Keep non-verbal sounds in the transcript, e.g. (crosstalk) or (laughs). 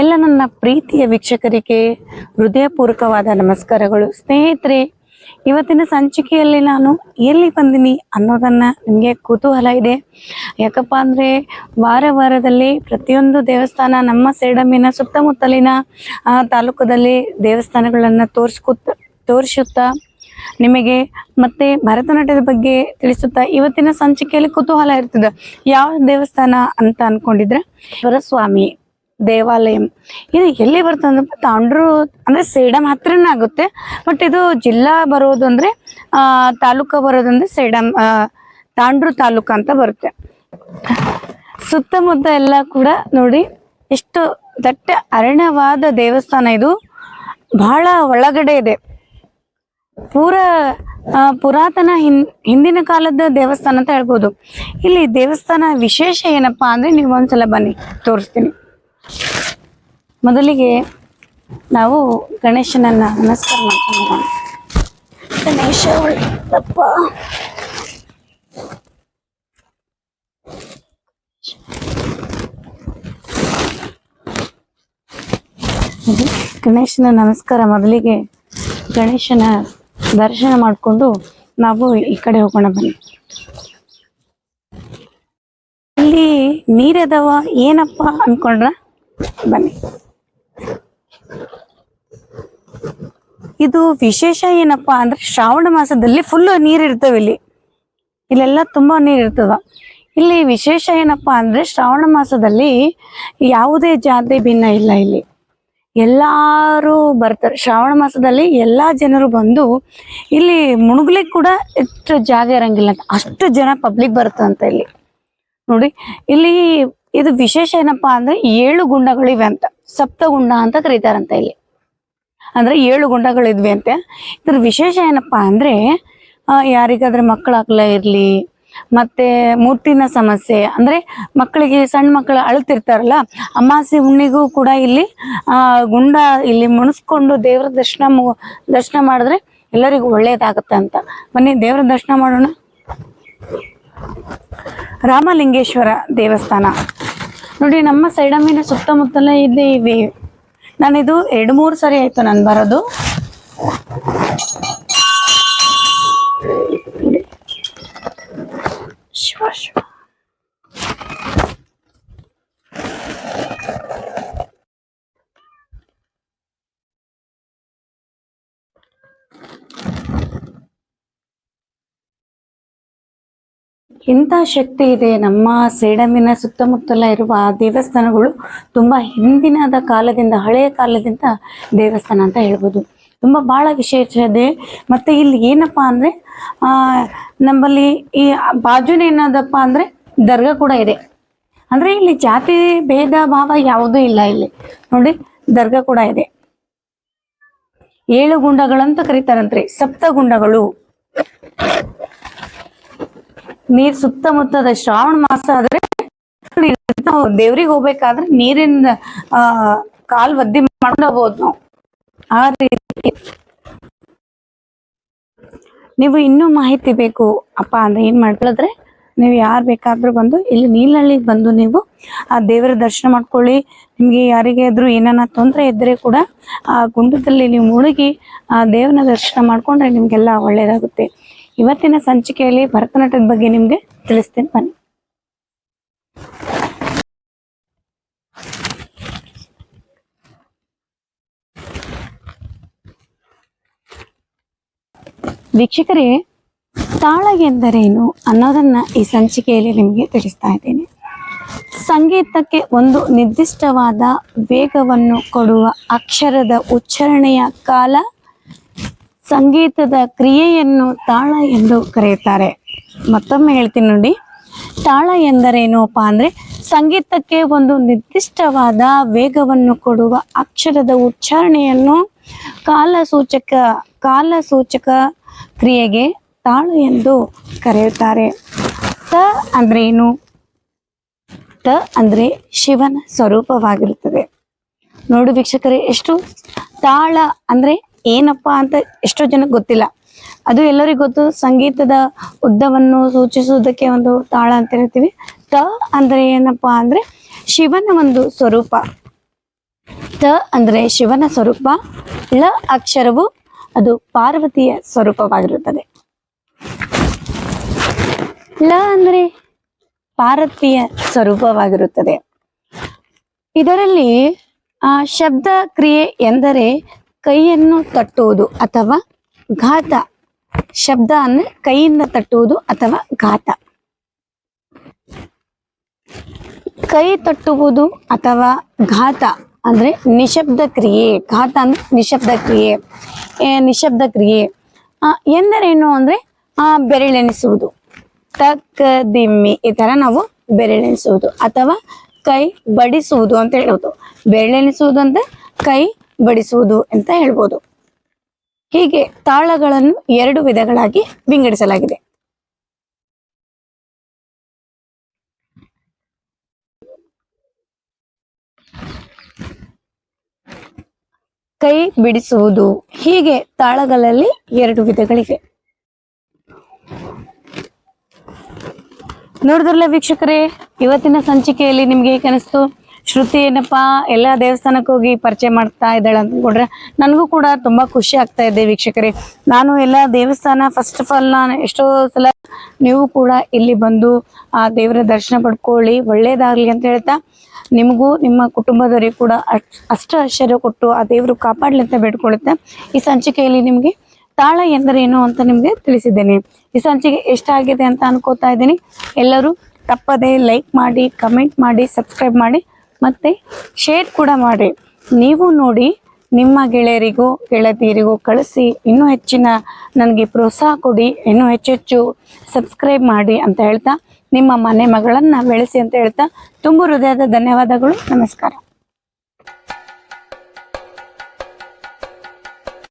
ಎಲ್ಲ ನನ್ನ ಪ್ರೀತಿಯ ವೀಕ್ಷಕರಿಗೆ ಹೃದಯಪೂರ್ವಕವಾದ ನಮಸ್ಕಾರಗಳು. ಸ್ನೇಹಿತರೆ, ಇವತ್ತಿನ ಸಂಚಿಕೆಯಲ್ಲಿ ನಾನು ಎಲ್ಲಿ ಬಂದಿನಿ ಅನ್ನೋದನ್ನ ನಿಮಗೆ ಕುತೂಹಲ ಇದೆ. ಯಾಕಪ್ಪ ಅಂದ್ರೆ ವಾರ ವಾರದಲ್ಲಿ ಪ್ರತಿಯೊಂದು ದೇವಸ್ಥಾನ ನಮ್ಮ ಸೇಡಮಿನ ಸುತ್ತಮುತ್ತಲಿನ ತಾಲೂಕದಲ್ಲಿ ದೇವಸ್ಥಾನಗಳನ್ನ ತೋರಿಸ್ಕೊತ ತೋರಿಸುತ್ತಾ ನಿಮಗೆ ಮತ್ತೆ ಭರತನಾಟ್ಯದ ಬಗ್ಗೆ ತಿಳಿಸುತ್ತಾ ಇವತ್ತಿನ ಸಂಚಿಕೆಯಲ್ಲಿ ಕುತೂಹಲ ಇರ್ತದೆ. ಯಾವ ದೇವಸ್ಥಾನ ಅಂತ ಅನ್ಕೊಂಡಿದ್ರೆ, ವರಸ್ವಾಮಿ. ದೇವಾಲಯ. ಇದು ಎಲ್ಲಿ ಬರ್ತದೆ ಅಂದ್ರೆ ತಾಂಡ್ರು ಅಂದ್ರೆ ಸೇಡಂ ಹತ್ರನೇ ಆಗುತ್ತೆ. ಬಟ್ ಇದು ಜಿಲ್ಲಾ ಬರೋದು ಅಂದ್ರೆ, ಆ, ತಾಲೂಕ ಬರೋದಂದ್ರೆ ಸೇಡಂ ತಾಂಡ್ರು ತಾಲೂಕ ಅಂತ ಬರುತ್ತೆ. ಸುತ್ತಮುತ್ತ ಎಲ್ಲ ಕೂಡ ನೋಡಿ, ಎಷ್ಟು ದಟ್ಟ ಅರಣ್ಯವಾದ ದೇವಸ್ಥಾನ ಇದು. ಬಹಳ ಒಳಗಡೆ ಇದೆ. ಪೂರ ಪುರಾತನ ಹಿನ್, ಹಿಂದಿನ ಕಾಲದ ದೇವಸ್ಥಾನ ಅಂತ ಹೇಳ್ಬೋದು. ಇಲ್ಲಿ ದೇವಸ್ಥಾನ ವಿಶೇಷ ಏನಪ್ಪಾ ಅಂದ್ರೆ ನೀವು ಒಂದ್ಸಲ ಬನ್ನಿ, ತೋರಿಸ್ತೀನಿ. ಮೊದಲಿಗೆ ನಾವು ಗಣೇಶನನ್ನ ನಮಸ್ಕಾರ ಮಾಡ್ಕೊಂಡು ಗಣೇಶ ಒಳ್ಳೆಯಪ್ಪ ಗಣೇಶನ ನಮಸ್ಕಾರ. ಮೊದಲಿಗೆ ಗಣೇಶನ ದರ್ಶನ ಮಾಡಿಕೊಂಡು ನಾವು ಈ ಕಡೆ ಹೋಗೋಣ ಬನ್ನಿ. ಇಲ್ಲಿ ನೀರದವ ಏನಪ್ಪ ಅನ್ಕೊಂಡ್ರ ಬನ್ನಿ. ಇದು ವಿಶೇಷ ಏನಪ್ಪಾ ಅಂದ್ರೆ ಶ್ರಾವಣ ಮಾಸದಲ್ಲಿ ಫುಲ್ ನೀರ್ ಇರ್ತವೆ ಇಲ್ಲಿ. ಇಲ್ಲೆಲ್ಲ ತುಂಬಾ ನೀರ್ ಇರ್ತದ. ಇಲ್ಲಿ ವಿಶೇಷ ಏನಪ್ಪಾ ಅಂದ್ರೆ ಶ್ರಾವಣ ಮಾಸದಲ್ಲಿ ಯಾವುದೇ ಜಾತಿ ಭಿನ್ನ ಇಲ್ಲ ಇಲ್ಲಿ. ಎಲ್ಲಾರು ಬರ್ತಾರೆ. ಶ್ರಾವಣ ಮಾಸದಲ್ಲಿ ಎಲ್ಲಾ ಜನರು ಬಂದು ಇಲ್ಲಿ ಮುಳುಗ್ಲಿಕ್ಕೆ ಕೂಡ ಎಷ್ಟು ಜಾಗ ಇರಂಗಿಲ್ಲ. ಅಷ್ಟು ಜನ ಪಬ್ಲಿಕ್ ಬರ್ತಂತ ಇಲ್ಲಿ. ನೋಡಿ, ಇಲ್ಲಿ ಇದು ವಿಶೇಷ ಏನಪ್ಪಾ ಅಂದ್ರೆ ಏಳು ಗುಂಡಗಳಿವೆ ಅಂತ. ಸಪ್ತಗುಂಡ ಅಂತ ಕರೀತಾರಂತ ಇಲ್ಲಿ. ಅಂದ್ರೆ ಏಳು ಗುಂಡಗಳಿದ್ವಿ ಅಂತೆ ಇದ್ರ ವಿಶೇಷ ಏನಪ್ಪಾ ಅಂದ್ರೆ ಯಾರಿಗಾದ್ರೆ ಮಕ್ಕಳಾಗ್ಲ ಇರ್ಲಿ, ಮತ್ತೆ ಮೂರ್ತಿನ ಸಮಸ್ಯೆ, ಅಂದ್ರೆ ಮಕ್ಕಳಿಗೆ ಸಣ್ಣ ಮಕ್ಕಳು ಅಳ್ತಿರ್ತಾರಲ್ಲ, ಅಮಾಸೆ ಹುಣ್ಣಿಗೂ ಕೂಡ ಇಲ್ಲಿ ಗುಂಡ ಇಲ್ಲಿ ಮುಣಿಸ್ಕೊಂಡು ದೇವರ ದರ್ಶನ ದರ್ಶನ ಮಾಡಿದ್ರೆ ಎಲ್ಲರಿಗೂ ಒಳ್ಳೇದಾಗತ್ತೆ ಅಂತ. ಬನ್ನಿ, ದೇವರ ದರ್ಶನ ಮಾಡೋಣ. ರಾಮಲಿಂಗೇಶ್ವರ ದೇವಸ್ಥಾನ. ನೋಡಿ, ನಮ್ಮ ಸೈಡಮ್ಮಿನ ಸುತ್ತಮುತ್ತಲೇ ಇದೆ ಇವೆ. ನಾನಿದು ಎರಡು ಮೂರು ಸರಿ ಆಯ್ತು ನಾನು ಬರೋದು ಶಿವ ಶಿವ ಇಂಥ ಶಕ್ತಿ ಇದೆ. ನಮ್ಮ ಸೇಡಮಿನ ಸುತ್ತಮುತ್ತಲ ಇರುವ ದೇವಸ್ಥಾನಗಳು ತುಂಬಾ ಹಿಂದಿನದ ಕಾಲದಿಂದ, ಹಳೆಯ ಕಾಲದಿಂದ ದೇವಸ್ಥಾನ ಅಂತ ಹೇಳ್ಬೋದು. ತುಂಬಾ ಬಹಳ ವಿಶೇಷ ಇದೆ. ಮತ್ತೆ ಇಲ್ಲಿ ಏನಪ್ಪಾ ಅಂದ್ರೆ ನಮ್ಮಲ್ಲಿ ಈ ಬಾಜುನ ಏನದಪ್ಪ ಅಂದ್ರೆ ದರ್ಗಾ ಕೂಡ ಇದೆ. ಅಂದ್ರೆ ಇಲ್ಲಿ ಜಾತಿ ಭೇದ ಭಾವ ಯಾವುದೂ ಇಲ್ಲ ಇಲ್ಲಿ. ನೋಡಿ, ದರ್ಗಾ ಕೂಡ ಇದೆ. ಏಳು ಗುಂಡಗಳಂತ ಕರೀತಾರಂತ್ರಿ. ಸಪ್ತ ಗುಂಡಗಳು. ನೀರ್ ಸುತ್ತಮುತ್ತದ ಶ್ರಾವಣ ಮಾಸ ಆದ್ರೆ ನಾವು (laughs) ದೇವ್ರಿಗೆ ಹೋಗ್ಬೇಕಾದ್ರೆ ನೀರಿನ ಆ, ಕಾಲ್ ಒದ್ದಿ ಮಾಡ್ಕೊಂಡು ಹೋಗ್ಬೋದು ನಾವು. ಆ ರೀತಿ. ನೀವು ಇನ್ನೂ ಮಾಹಿತಿ ಬೇಕು, ಅಪ್ಪ ಅಂದ್ರೆ ಏನ್ ಮಾಡ್ಕೊಳ್ಳಿದ್ರೆ, ನೀವು ಯಾರು ಬೇಕಾದ್ರೂ ಬಂದು, ಇಲ್ಲಿ ನೀಲಹಳ್ಳಿಗೆ ಬಂದು ನೀವು, ಆ, ದೇವರ ದರ್ಶನ ಮಾಡ್ಕೊಳ್ಳಿ. ನಿಮ್ಗೆ ಯಾರಿಗೆ ಆದ್ರೂ ಏನಾನ ತೊಂದರೆ ಇದ್ರೆ ಕೂಡ, ಆ, ಗುಂಡದಲ್ಲಿ ನೀವು ಮುಳುಗಿ, ಆ, ದೇವನ ದರ್ಶನ ಮಾಡ್ಕೊಂಡ್ರೆ ನಿಮ್ಗೆಲ್ಲ ಒಳ್ಳೇದಾಗುತ್ತೆ. ಇವತ್ತಿನ ಸಂಚಿಕೆಯಲ್ಲಿ ಭರತನಾಟ್ಯದ ಬಗ್ಗೆ ನಿಮ್ಗೆ ತಿಳಿಸ್ತೀನಿ. ಬನ್ನಿ. ವೀಕ್ಷಕರೇ ತಾಳ ಎಂದರೇನು ಅನ್ನೋದನ್ನ ಈ ಸಂಚಿಕೆಯಲ್ಲಿ ನಿಮಗೆ ತಿಳಿಸ್ತಾ ಇದ್ದೇನೆ. ಸಂಗೀತಕ್ಕೆ ಒಂದು ನಿರ್ದಿಷ್ಟವಾದ ವೇಗವನ್ನು ಕೊಡುವ ಅಕ್ಷರದ ಉಚ್ಚಾರಣೆಯ ಕಾಲ ಸಂಗೀತದ ಕ್ರಿಯೆಯನ್ನು ತಾಳ ಎಂದು ಕರೆಯುತ್ತಾರೆ. ಮತ್ತೊಮ್ಮೆ ಹೇಳ್ತೀನಿ ನೋಡಿ. ತಾಳ ಎಂದರೇನಪ್ಪ ಅಂದರೆ ಸಂಗೀತಕ್ಕೆ ಒಂದು ನಿರ್ದಿಷ್ಟವಾದ ವೇಗವನ್ನು ಕೊಡುವ ಅಕ್ಷರದ ಉಚ್ಚಾರಣೆಯನ್ನು ಕಾಲಸೂಚಕ ಕಾಲಸೂಚಕ ಕ್ರಿಯೆಗೆ ತಾಳು ಎಂದು ಕರೆಯುತ್ತಾರೆ. ತ ಅಂದ್ರೆ ಏನು? ತ ಅಂದ್ರೆ ಶಿವನ ಸ್ವರೂಪವಾಗಿರುತ್ತದೆ. ನೋಡು ವೀಕ್ಷಕರೇ, ಎಷ್ಟು ತಾಳ ಅಂದ್ರೆ ಏನಪ್ಪಾ ಅಂತ ಎಷ್ಟೋ ಜನಕ್ಕೆ ಗೊತ್ತಿಲ್ಲ. ಅದು ಎಲ್ಲರಿಗೂ ಗೊತ್ತು. ಸಂಗೀತದ ಉದ್ದವನ್ನು ಸೂಚಿಸುವುದಕ್ಕೆ ಒಂದು ತಾಳ ಅಂತ ಹೇಳ್ತೀವಿ. ತ ಅಂದ್ರೆ ಏನಪ್ಪಾ ಅಂದ್ರೆ ಶಿವನ ಒಂದು ಸ್ವರೂಪ. ತ ಅಂದ್ರೆ ಶಿವನ ಸ್ವರೂಪ. ಳ ಅಕ್ಷರವು ಅದು ಪಾರ್ವತಿಯ ಸ್ವರೂಪವಾಗಿರುತ್ತದೆ. ಲ ಅಂದ್ರೆ ಪಾರ್ವತಿಯ ಸ್ವರೂಪವಾಗಿರುತ್ತದೆ. ಇದರಲ್ಲಿ ಆ ಶಬ್ದ ಕ್ರಿಯೆ ಎಂದರೆ ಕೈಯನ್ನು ತಟ್ಟುವುದು ಅಥವಾ ಘಾತ ಶಬ್ದ ಅಂದ್ರೆ ಕೈಯಿಂದ ತಟ್ಟುವುದು ಅಥವಾ ಘಾತ. ಕೈ ತಟ್ಟುವುದು ಅಥವಾ ಘಾತ ಅಂದ್ರೆ ನಿಶಬ್ದ ಕ್ರಿಯೆ. ಘಾತ ಅಂದ್ರೆ ನಿಶಬ್ದ ಕ್ರಿಯೆ. ನಿಶಬ್ದ ಕ್ರಿಯೆ. ಎಂದರೇನು ಅಂದ್ರೆ, ಆ ಬೆರಳೆಣಿಸುವುದು ತಕ್ಕ ದಿಮ್ಮಿ ಈ ತರ ನಾವು ಬೆರಳೆಣಿಸುವುದು ಅಥವಾ ಕೈ ಬಡಿಸುವುದು ಅಂತ ಹೇಳೋದು. ಬೆರಳೆಣಿಸುವುದು ಅಂದ್ರೆ ಕೈ ಬಡಿಸುವುದು ಅಂತ ಹೇಳ್ಬೋದು. ಹೀಗೆ ತಾಳಗಳನ್ನು ಎರಡು ವಿಧಗಳಾಗಿ ವಿಂಗಡಿಸಲಾಗಿದೆ. ಕೈ ಬಿಡಿಸುವುದು. ಹೀಗೆ ತಾಳಗಳಲ್ಲಿ ಎರಡು ವಿಧಗಳಿವೆ. ನೋಡಿದ್ರಲ್ಲ ವೀಕ್ಷಕರೇ, ಇವತ್ತಿನ ಸಂಚಿಕೆಯಲ್ಲಿ ನಿಮ್ಗೆ ಹೇಗೆ ಅನಿಸ್ತು? ಶ್ರುತಿ ಏನಪ್ಪಾ, ಎಲ್ಲ ದೇವಸ್ಥಾನಕ್ಕೆ ಹೋಗಿ ಪರಿಚಯ ಮಾಡ್ತಾ ಇದ್ದಾಳೆ ಅಂದ್ಕೊಂಡ್ರೆ ನನಗೂ ಕೂಡ ತುಂಬಾ ಖುಷಿ ಆಗ್ತಾ ಇದೆ ವೀಕ್ಷಕರೇ. ನಾನು ಎಲ್ಲ ದೇವಸ್ಥಾನ ಫಸ್ಟ್ ಆಫ್ ಆಲ್ ನಾನು ಎಷ್ಟೋ ಸಲ ನೀವು ಕೂಡ ಇಲ್ಲಿ ಬಂದು ಆ ದೇವರ ದರ್ಶನ ಪಡ್ಕೊಳ್ಳಿ, ಒಳ್ಳೇದಾಗ್ಲಿ ಅಂತ ಹೇಳ್ತಾ ನಿಮಗೂ ನಿಮ್ಮ ಕುಟುಂಬದವರಿಗೆ ಕೂಡ ಅಷ್ಟ್- ಆಶ್ಚರ್ಯ ಕೊಟ್ಟು ಆ ದೇವರು ಕಾಪಾಡ್ಲಿ ಅಂತ ಬೇಡ್ಕೊಳ್ಳುತ್ತೆ ಈ ಸಂಚಿಕೆಯಲ್ಲಿ ನಿಮಗೆ ತಾಳ ಎಂದರೇನು ಅಂತ ನಿಮಗೆ ತಿಳಿಸಿದ್ದೇನೆ. ಈ ಸಂಚಿಕೆ ಎಷ್ಟಾಗಿದೆ ಅಂತ ಅನ್ಕೋತಾ ಇದ್ದೀನಿ. ಎಲ್ಲರೂ ತಪ್ಪದೆ ಲೈಕ್ ಮಾಡಿ ಕಮೆಂಟ್ ಮಾಡಿ ಸಬ್ಸ್ಕ್ರೈಬ್ ಮಾಡಿ. ಮತ್ತೆ ಶೇರ್ ಕೂಡ ಮಾಡಿ. ನೀವು ನೋಡಿ ನಿಮ್ಮ ಗೆಳೆಯರಿಗೂ, ಗೆಳತಿಯರಿಗೂ ಕಳಿಸಿ ಇನ್ನೂ ಹೆಚ್ಚಿನ ನನಗೆ ಪ್ರೋತ್ಸಾಹ ಕೊಡಿ, ಇನ್ನೂ ಹೆಚ್ಚೆಚ್ಚು ಸಬ್ಸ್ಕ್ರೈಬ್ ಮಾಡಿ ಅಂತ ಹೇಳ್ತಾ, ನಿಮ್ಮ ಮನೆ ಮಗಳನ್ನು ಬೆಳೆಸಿ ಅಂತ ಹೇಳ್ತಾ ತುಂಬ ಹೃದಯದ ಧನ್ಯವಾದಗಳು. ನಮಸ್ಕಾರ.